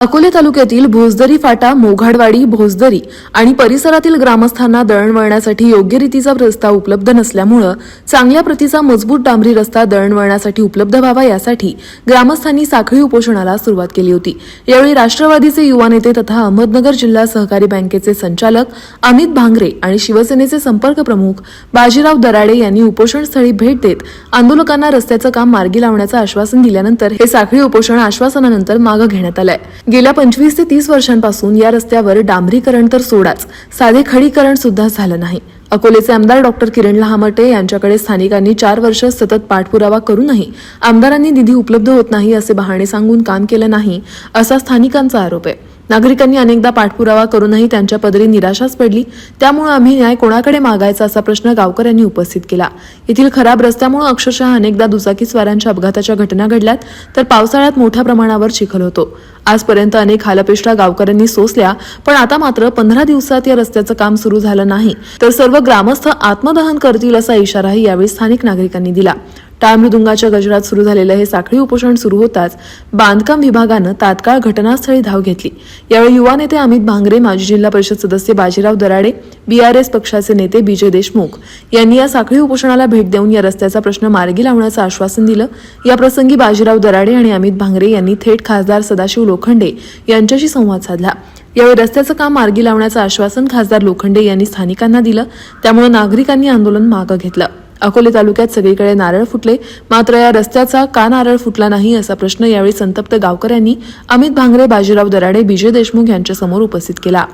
अकोले तालुक्यातील भोसदरी फाटा मोघाडवाडी भोसदरी आणि परिसरातील ग्रामस्थांना दळणवळणासाठी योग्य रीतीचा रस्ता उपलब्ध नसल्यामुळं चांगल्या प्रतीचा मजबूत डांबरी रस्ता दळणवळणासाठी उपलब्ध व्हावा यासाठी ग्रामस्थांनी साखळी उपोषणाला सुरुवात केली होती. यावेळी राष्ट्रवादीचे युवा नेते तथा अहमदनगर जिल्हा सहकारी बँकेचे संचालक अमित भांगरे आणि शिवसेनेचे संपर्क प्रमुख बाजीराव दराडे यांनी उपोषणस्थळी भेट देत आंदोलकांना रस्त्याचं काम मार्गी लावण्याचं आश्वासन दिल्यानंतर हे साखळी उपोषण आश्वासनानंतर मागं घेण्यात आलंय. गेल्या पंचवीस ते तीस वर्षांपासून या रस्त्यावर डांबरीकरण तर सोडाच साधे खडीकरण सुद्धा झालं नाही. अकोलेचे आमदार डॉक्टर किरण लहामटे यांच्याकडे स्थानिकांनी चार वर्ष सतत पाठपुरावा करूनही आमदारांनी निधी उपलब्ध होत नाही असे बहाणे सांगून काम केलं नाही असा स्थानिकांचा आरोप आहे. नागरिकांनी अनेकदा पाठपुरावा करूनही त्यांच्या पदरी निराशाच पडली. त्यामुळे आम्ही न्याय कोणाकडे मागायचा असा प्रश्न गावकऱ्यांनी उपस्थित केला. येथील खराब रस्त्यामुळे अक्षरशः अनेकदा दुचाकी स्वारांच्या अपघाताच्या घटना घडल्यात तर पावसाळ्यात मोठ्या प्रमाणावर चिखल होतो. आजपर्यंत अनेक हालपेष्टा गावकऱ्यांनी सोसल्या पण आता मात्र पंधरा दिवसात या रस्त्याचं काम सुरू झालं नाही. तर सर्व ग्रामस्थ आत्मदहन करतील असा इशाराही यावेळी स्थानिक नागरिकांनी दिला. टाळ मृदुंगाच्या गजरात सुरू झालेलं हे साखळी उपोषण सुरू होताच बांधकाम विभागानं तात्काळ घटनास्थळी धाव घेतली. यावेळी युवा नेते अमित भांगरे माजी जिल्हा परिषद सदस्य बाजीराव दराडे बीआरएस पक्षाचे नेते विजय देशमुख यांनी या साखळी उपोषणाला भेट देऊन या रस्त्याचा प्रश्न मार्गी लावण्याचं आश्वासन दिलं. याप्रसंगी बाजीराव दराडे आणि अमित भांगरे यांनी थेट खासदार सदाशिव लोखंडे यांच्याशी संवाद साधला. यावेळी रस्त्याचं काम मार्गी लावण्याचं आश्वासन खासदार लोखंडे यांनी स्थानिकांना दिलं. त्यामुळे नागरिकांनी आंदोलन मागं घेतलं. अकोले तालुक्यात सगळीकडे नारळ फुटले. मात्र या रस्त्याचा का नारळ फुटला नाही असा प्रश्न यावेळी संतप्त गावकऱ्यांनी अमित भांगरे बाजीराव दराडे विजय देशमुख यांच्यासमोर उपस्थित केला.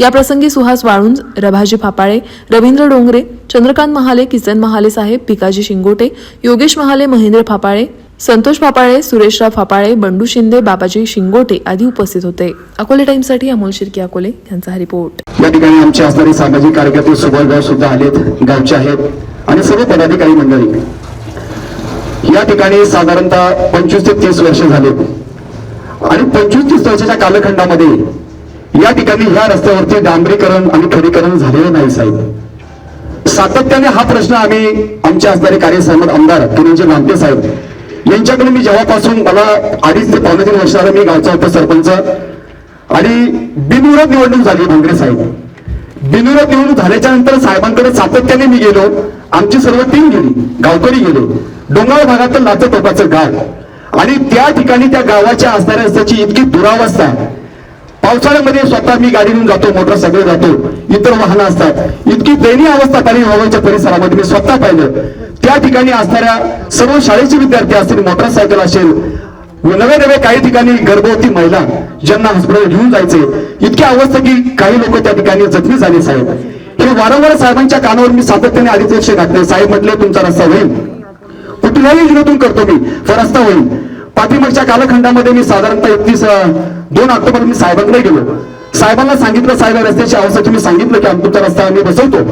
या प्रसंगी सुहास वाळुंज रभाजी फापाळे रवींद्र डोंगरे चंद्रकांत महाले किसन महाले साहेब पिकाजी शिंगोटे योगेश महाले महेंद्र फापाळे संतोष फापाळे सुरेशराव फापाळे बंडू शिंदे बाबाजी शिंगोटे आदी उपस्थित होते. अकोले टाइम्ससाठी अमोल शिर्के अकोले यांचा हा रिपोर्ट या ठिकाणी आमचे असणारे सामाजिक कार्यकर्ते सुबोधगाव सुद्धा आलेत गावचे आहेत आणि सर्व पदाधिकारी मंडळी. या ठिकाणी साधारणतः पंचवीस ते तीस वर्ष झालेत आणि पंचवीस तीस वर्षाच्या कालखंडामध्ये या ठिकाणी ह्या रस्त्यावरती डांबरीकरण आणि खडीकरण झालेलं नाही साहेब. सातत्याने हा प्रश्न आम्ही आमचे असणारे कार्यसहमत आमदार किरणजी लांटे साहेब यांच्याकडे मी जेव्हापासून मला अडीच ते पावणे तीन वर्षाला मी गावचा सरपंच आणि बिनविरोध निवडणूक झाली भांगरे साहेब. बिनविरोध निवडणूक झाल्याच्यानंतर साहेबांकडे सातत्याने मी गेलो. आमची सर्व टीम गेली. गावकरी गेलो. डोंगराळ भागातील नाचं गाव. आणि त्या ठिकाणी त्या गावाच्या असणाऱ्या रस्त्याची इतकी दुरावस्था. पावसाळ्यामध्ये स्वतः मी गाडी घेऊन जातो मोटरसायकल जातो इतर वाहनं असतात. इतकी दयनीय अवस्था खाली हवाच्या परिसरामध्ये मी स्वतः पाहिलं. त्या ठिकाणी असणाऱ्या सर्व शाळेचे विद्यार्थी असतील मोटरसायकल असेल नवे नवे काही ठिकाणी गर्भवती महिला ज्यांना हॉस्पिटल घेऊन जायचे इतकी अवस्था की काही लोक त्या ठिकाणी जखमी झाले साहेब. हे वारंवार साहेबांच्या कानावर मी सातत्याने आधीच लक्ष घातले साहेब म्हटले तुमचा रस्ता होईल. कुठल्याही योजनेतून करतो मी रस्ता होईल. पाठीमागच्या कालखंडामध्ये मी साधारणतः एकतीस दोन ऑक्टोबर मी साहेबांकडे गेलो. साहेबांना सांगितलं साहेब रस्त्याची अवस्था तुम्ही सांगितलं की आम- रस्ता आम्ही बसवतो.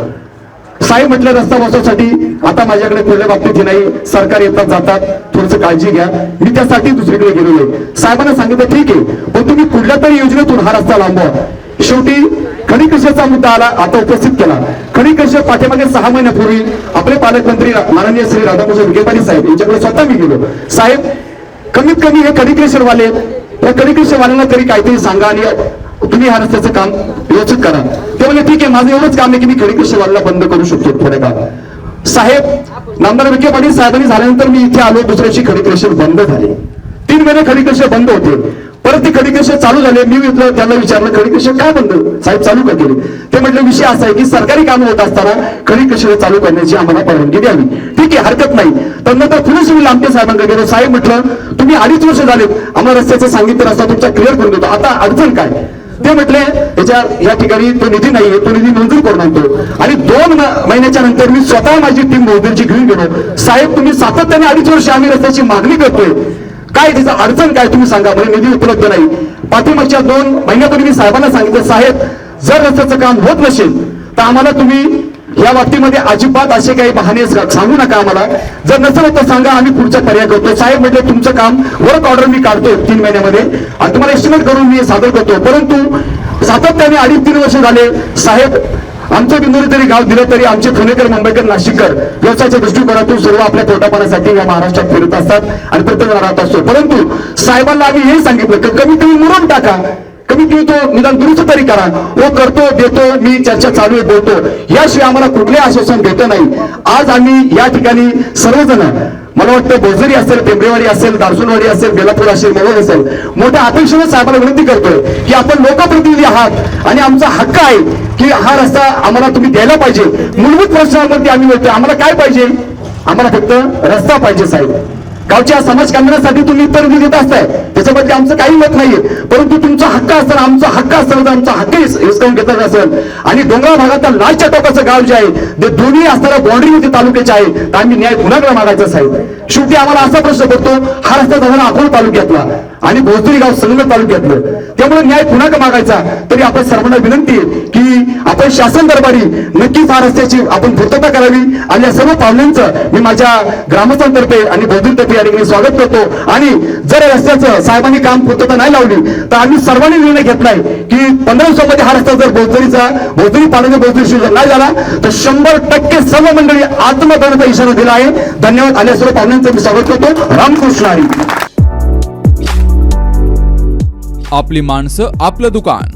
साहेब म्हटलं रस्ता बसवण्यासाठी आता माझ्याकडे कुठल्या बाबतीत नाही. सरकार येतात जातात. थोडस काळजी घ्या. मी त्यासाठी दुसरीकडे गेलेलो साहेबांना सांगितलं ठीक आहे. पण तुम्ही कुठल्या तरी योजनेतून हा रस्ता लांबवा. शेवटी खडीकृषीचा मुद्दा आला आता उपस्थित केला. खडीकृषी पाठीमागे सहा महिन्यापूर्वी आपले पालकमंत्री माननीय श्री राधाकृष्ण विखे साहेब यांच्याकडे स्वतः मी गेलो. साहेब कमीत कमी हे कडिक्रेशनवाले या कडिक्रेशनवाल्यांना तरी काहीतरी सांगा आणि तुम्ही हा रस्त्याचं काम व्यवस्थित करा. ते म्हणजे ठीक आहे माझं एवढंच काम आहे की मी कडिक्रेशनवाला बंद करू शकतो थोड्या काळ साहेब नामदार विखे पाटील साहेबांनी झाल्यानंतर मी इथे आलो दुसऱ्याची खडीक्रेशन बंद झाले. तीन महिने खडीकृष्ण बंद होते. परत ते खडीकृष्ण चालू झाले. मी विचारलं त्यांना विचारलं खडीकृष्ण काय बंद? साहेब चालू का केले? ते म्हटलं विषय असा आहे की सरकारी काम होत असताना खडीकृष्ण चालू करण्याची आम्हाला परवानगी द्यावी. ठीक आहे हरकत नाही. तर नंतर मी लांबते साहेबांकडे गेलो. साहेब म्हटलं तुम्ही अडीच वर्ष झाले आम्हाला रस्त्याचं सांगितलं रस्ता तुमचा क्लिअर करून देतो. आता अडचण काय? ते म्हटले याच्या या ठिकाणी तो निधी नाहीये. तो निधी मंजूर करून आणतो. आणि दोन महिन्याच्या नंतर मी स्वतः माझी टीम मोदींची घेऊन गेलो. साहेब तुम्ही सातत्याने अडीच वर्ष आम्ही रस्त्याची मागणी करतोय. काय तिचं अडचण काय तुम्ही सांगा म्हणजे निधी उपलब्ध नाही. पाठीमागच्या दोन महिन्यापूर्वी मी साहेबांना सांगितलं साहेब जर रस्त्याचं काम होत नसेल तर आम्हाला तुम्ही या बाबतीमध्ये अजिबात असे काही बहाणे सांगू नका आम्हाला. जर नसेल तर सांगा आम्ही पुढचा पर्याय करतो. साहेब म्हटले तुमचं काम वर्क ऑर्डर मी काढतो तीन महिन्यामध्ये आणि तुम्हाला एस्टिमेट करून मी सादर करतो. परंतु सातत्याने अडीच तीन वर्ष झाले साहेब आमचं बिंदोरी तरी गाव दिलं तरी आमचे पुणेकर मुंबईकर नाशिककर व्यवसायाच्या दृष्टिकोनातून सर्व आपल्या पोटापाण्यासाठी या महाराष्ट्रात फिरत असतात आणि प्रत्येक राहत असतो. परंतु साहेबांना आम्ही हे सांगितलं की कमी कमी मुरून टाका. कमी कमी तो निदान दुरुस्त तरी करा. वो करतो देतो मी चर्चा चालू आहे बोलतो. याशिवाय आम्हाला कुठले आश्वासन देतो नाही. आज आम्ही या ठिकाणी सर्वजण मला वाटतं गोजरी असेल टेंबरेवाडी असेल दारसुनवाडी असेल बेलापूर असेल मोहोळ असेल. मोठ्या अपेक्षेने साहेबांना विनंती करतोय की आपण लोकप्रतिनिधी आहात आणि आमचा हक्क आहे की हा रस्ता आम्हाला तुम्ही द्यायला पाहिजे. मूलभूत प्रश्नावरती आम्ही बोलतोय. आम्हाला काय पाहिजे? आम्हाला फक्त रस्ता पाहिजे साहेब. गावच्या समाज कल्याणासाठी तुम्ही उत्तर देत असताय. त्याच्याबद्दल आमचं काही मत नाहीये. परंतु तुमचा हक्क असताना आमचा हक्क असताना आमचा हक्क हिसकावून घेतला असेल आणि डोंगराळ भागातला लालच्या टोकाचं गाव जे आहे ते दोन्ही असणाऱ्या बॉन्ड्रीमध्ये तालुक्याचे आहे तर आम्ही न्याय पुन्हा मागायचा साहेब. शेवटी आम्हाला असा प्रश्न पडतो हा रस्ता जाताना अकोला तालुक्यातला आणि भोजरी गाव संगम तालुक्यातलं. त्यामुळे न्याय पुन्हा मागायचा. तरी आपण सर्वांना विनंती आहे की आपण शासन दरबारी नक्कीच हा रस्त्याची आपण पूर्तता करावी. आणि या सर्व पाहुण्यांचं मी माझ्या ग्रामस्थांतर्फे आणि बौद्धींतर्फे या ठिकाणी स्वागत करतो. आणि जर रस्त्याचं साहेबांनी काम पूर्तता नाही लावली तर आम्ही सर्वांनी निर्णय घेतलाय की पंधरा दिवसामध्ये हा रस्ता जर बोजरीचा बोजरी पाण्याचा बोजरी जर नाही झाला तर शंभर टक्के सर्व मंडळी आत्मदानाचा इशारा दिला आहे. धन्यवाद. आणि या सर्व पाहुण्यांचं मी स्वागत करतो. रामकृष्ण हरी. आपली माणसं आपलं दुकान.